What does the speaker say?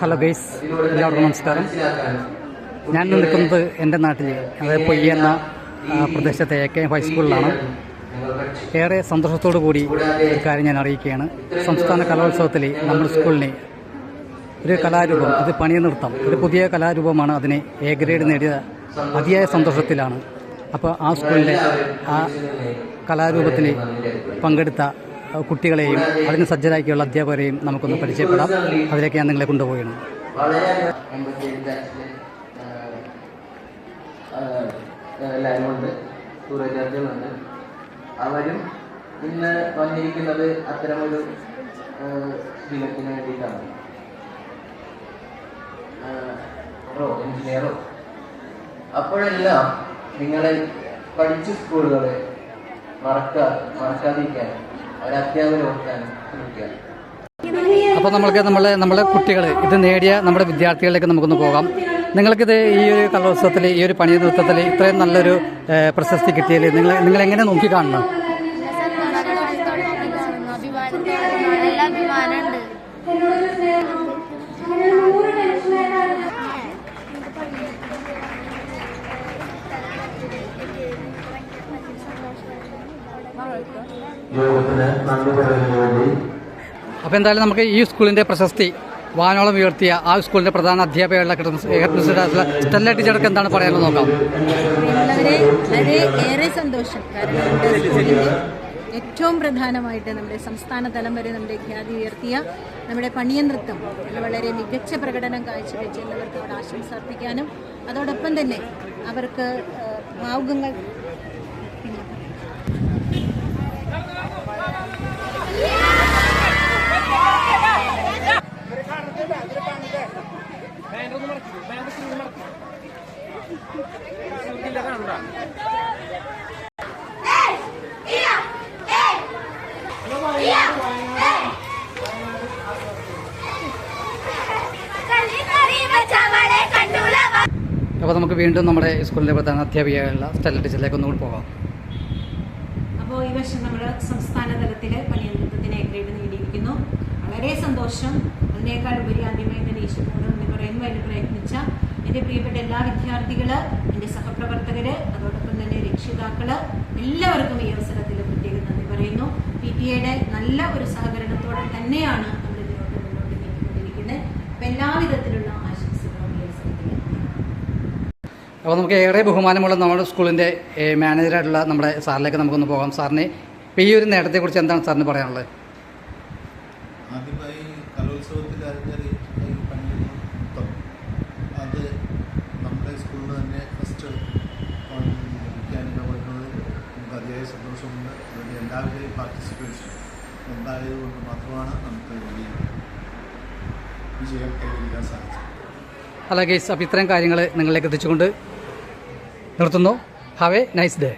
Hello guys എല്ലാവർക്കും നമസ്കാരം. ഞാൻ നിൽക്കുന്നത് എന്റെ നാട്ടിൽ അതായത് പൊയ്യ എന്ന പ്രദേശത്തെ എ കെ ഹൈസ്കൂളിലാണ്. ഏറെ സന്തോഷത്തോടു കൂടി ഒരു കാര്യം ഞാൻ അറിയിക്കുകയാണ്. സംസ്ഥാന കലോത്സവത്തിൽ നമ്മുടെ സ്കൂളിനെ ഒരു കലാരൂപം അത് പണിയ നൃത്തം ഒരു പുതിയ കലാരൂപമാണ് അതിനെ എ ഗ്രേഡ് നേടിയ അതിയായ സന്തോഷത്തിലാണ്. അപ്പോൾ ആ സ്കൂളിലെ ആ കലാരൂപത്തിന് പങ്കെടുത്ത കുട്ടികളെയും അതിന് സജ്ജരാക്കിയുള്ള അധ്യാപകരെയും നമുക്കൊന്ന് പരിചയപ്പെടാം. അതിലേക്ക് ഞാൻ നിങ്ങളെ കൊണ്ടുപോവുകയാണ്. വളരെ എൺപത്തിയേഴ് ബാച്ചിലെ എല്ലാവരും ഉണ്ട് പൂർവവിദ്യാർത്ഥികളുണ്ട് അവരും ഇന്ന് വന്നിരിക്കുന്നത് അത്തരമൊരു ദിനത്തിന് വേണ്ടിയിട്ടാണ്. ഓ എഞ്ചിനീയറോ? അപ്പോഴെല്ലാം നിങ്ങളെ പഠിച്ച സ്കൂളുകളെ മറക്കാ മറക്കാതിരിക്കാൻ അപ്പോൾ നമ്മൾക്ക് നമ്മളെ നമ്മളെ കുട്ടികൾ ഇത് നേടിയ നമ്മുടെ വിദ്യാർത്ഥികളിലേക്ക് നമുക്കൊന്ന് പോകാം. നിങ്ങൾക്കിത് ഈ ഒരു കലോത്സവത്തിൽ ഈ ഒരു പണി നൃത്തത്തിൽ ഇത്രയും നല്ലൊരു പ്രശസ്തി കിട്ടിയതിൽ നിങ്ങൾ നിങ്ങൾ എങ്ങനെ നോക്കി കാണണം? നല്ല അപ്പോൾ എന്തായാലും നമുക്ക് ഈ സ്കൂളിന്റെ പ്രശസ്തി വാനോളം ഉയർത്തിയ ആ സ്കൂളിന്റെ പ്രധാന അധ്യാപകരുടെ സ്റ്റെല്ല ടീച്ചർക്ക് എന്താണ് പറയാനുള്ളത് നോക്കാം. ഏറെ സന്തോഷം. കാരണം ഏറ്റവും പ്രധാനമായിട്ട് നമ്മുടെ സംസ്ഥാന തലം വരെ നമ്മുടെ ഖ്യാതി ഉയർത്തിയ നമ്മുടെ പണിയ നൃത്തം വളരെ മികച്ച പ്രകടനം കാഴ്ചവെച്ച് എല്ലാവർക്കും അവിടെ ആശംസ അർപ്പിക്കാനും അതോടൊപ്പം തന്നെ അവർക്ക് അപ്പോൾ നമുക്ക് വീണ്ടും നമ്മുടെ സ്കൂളിലെ പ്രധാന അധ്യാപികയുള്ള സ്റ്റെല്ല ടീച്ചറിലേക്ക് ഒന്നുകൂടി പോകാം. അപ്പോൾ ഈ വർഷം നമ്മൾ സംസ്ഥാന തലത്തിൽ പണിയന്ത്രത്തിന് ഗ്രേഡ് നേടിയിരിക്കുന്നു. വളരെ സന്തോഷം. അതിനേക്കാൾ ഉപരി ആദ്യമായി ഈശ്വരനോട് നന്ദി പറയുന്നു അതിന് പ്രയത്നിച്ച എന്റെ പ്രിയപ്പെട്ട എല്ലാ വിദ്യാർത്ഥികൾ എന്റെ സഹപ്രവർത്തകർ അതോടൊപ്പം തന്നെ രക്ഷിതാക്കൾ എല്ലാവർക്കും ഈ അവസരത്തിൽ പ്രത്യേകം നന്ദി പറയുന്നു. പി ടി എയുടെ നല്ല ഒരു സഹകരണത്തോടെ തന്നെയാണ് നമ്മൾ ഇതിനോട്ട് മുന്നോട്ട് നീക്കിക്കൊണ്ടിരിക്കുന്നത് അപ്പം എല്ലാവിധത്തിലുള്ള ആശംസകളും ഈ അവസരത്തിൽ അപ്പോൾ നമുക്ക് ഏറെ ബഹുമാനമുള്ള നമ്മുടെ സ്കൂളിന്റെ മാനേജറായിട്ടുള്ള നമ്മുടെ സാറിലേക്ക് നമുക്കൊന്ന് പോകാം. സാറിന് ഇപ്പോൾ ഈ ഒരു നേട്ടത്തെക്കുറിച്ച് എന്താണ് സാറിന് പറയാനുള്ളത്? ആദ്യമായി കലോത്സവത്തിൽ ഈ നൃത്തം അത് നമ്മുടെ സ്കൂളിൽ തന്നെ ഫസ്റ്റ് വിജ്ഞാനികമായിരുന്നത് നമുക്ക് അതിയായ സന്തോഷമുണ്ട്. അതിന്റെ എല്ലാവരുടെയും പാർട്ടിസിപ്പേഷൻ ഉണ്ടായതുകൊണ്ട് മാത്രമാണ് നമുക്ക് ഈ വിജയം കൈവരിക്കാൻ സാധിച്ചത്. അല്ല ഗേസ് അപ്പോൾ ഇത്രയും കാര്യങ്ങൾ നിങ്ങളിലേക്ക് എത്തിച്ചുകൊണ്ട് നിർത്തുന്നു. Have A nice day